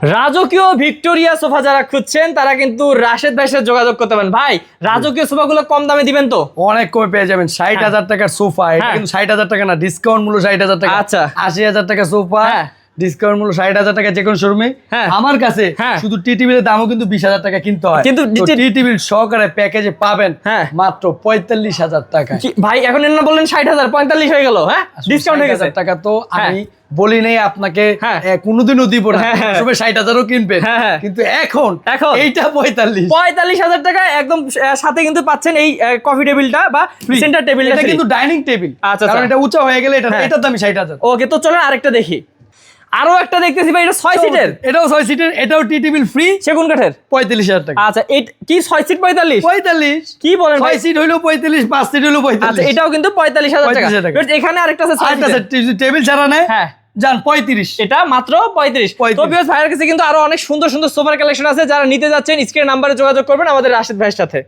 রাজকীয় Victoria sofa যারা খুঁজছেন তারা কিন্তু রাশেদ ভাইয়ের সাথে যোগাযোগ করতে পারেন। ভাই রাজকীয় সোফাগুলো কম দামে দিবেন তো? অনেক কমে পেয়ে যাবেন। ষাট হাজার টাকার সোফা। এটা হ্যাঁ। কিন্তু ষাট হাজার টাকা না ডিসকাউন্ট মূল্য ষাট হাজার টাকা। আচ্ছা। আশি হাজার টাকা সোফা। হ্যাঁ। ডিসকাউন্ট মূল্য ষাট হাজার টাকা যে কোনো শোরুমে। আমার কাছে হ্যাঁ। শুধু টি টিভির দামও কিন্তু বিশ হাজার টাকা কিনতে হয় কিন্তু কিন্তু টি- টি টিভির সহকারে প্যাকেজে পাবেন হ্যাঁ। মাত্র পঁয়তাল্লিশ হাজার টাকা ভাই এখন এর না বললেন ষাট হাজার পঁয়তাল্লিশ হয়ে গেল হ্যাঁ ডিসকাউন্ট হয়ে গেছে টাকা তো হ্যাঁ। আমি বলি নাই আপনাকে। কোনোদিনও দিব না। সবে ষাট হাজারও কিনবেন। কিন্তু এখন এখন? এইটা পঁয়তাল্লিশ পঁয়তাল্লিশ হাজার টাকা একদম সাথে কিন্তু পাচ্ছেন এই কফি টেবিলটা বা সেন্টার টেবিলটা এটা কিন্তু ডাইনিং টেবিল আচ্ছা, কারণ আচ্ছা। এটা উঁচা হয়ে গেলে এটা। এটার দামি ষাট হাজার ওকে তো চলেন আরেকটা দেখি আরও একটা দেখতেছি ভাই এটা ছয় সিটের এটাও ছয় সিটের এটাও টি টেবিল ফ্রি সেগুন কাঠের? পঁয়তাল্লিশ হাজার টাকা। আচ্ছা এই কি ছয় সিট পঁয়তাল্লিশ? পঁয়তাল্লিশ। কি বলেন ভাই? ছয় সিট হইল পঁয়তাল্লিশ পাঁচ সিট হইল আচ্ছা পঁয়তাল্লিশ এটাও কিন্তু পঁয়তাল্লিশ হাজার টাকা। 45,000 টাকা। But এখানে আরেকটা আছে টেবিল ছাড়া নেয় হ্যাঁ। যান পঁয়ত্রিশ। এটা মাত্র পঁয়ত্রিশ। 35 তো বিয়াস ভাইয়ের কাছে কিন্তু আরও অনেক সুন্দর সুন্দর সোফার কালেকশন আছে। যারা নিতে যাচ্ছেন স্ক্রিন নাম্বারে যোগাযোগ করবেন আমাদের রাশেদ ভাইয়ের সাথে।